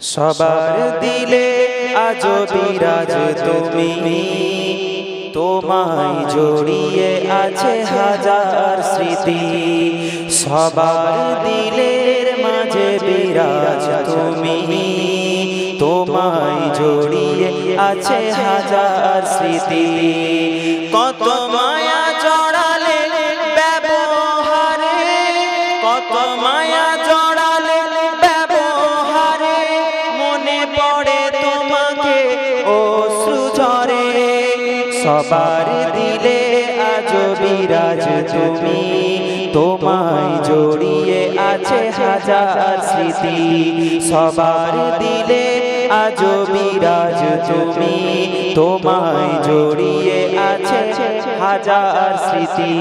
সবার দিলে আজ বিরাজ তুমি। তোমায় জড়িয়ে আছে হাজার স্মৃতি। সবার দিলের মাঝে বিরাজ তুমি। তোমায় জড়িয়ে আছে হাজার স্মৃতি। কত মায়া জড়ালে ব্যবহারে, কত মায়া সবার দিলে আজ বিরাজ তুমি। তোমায় জড়িয়ে আছে হাজার স্মৃতি। সবার দিলে আজ বিরাজ তুমি। তোমায় জড়িয়ে আছে হাজার স্মৃতি।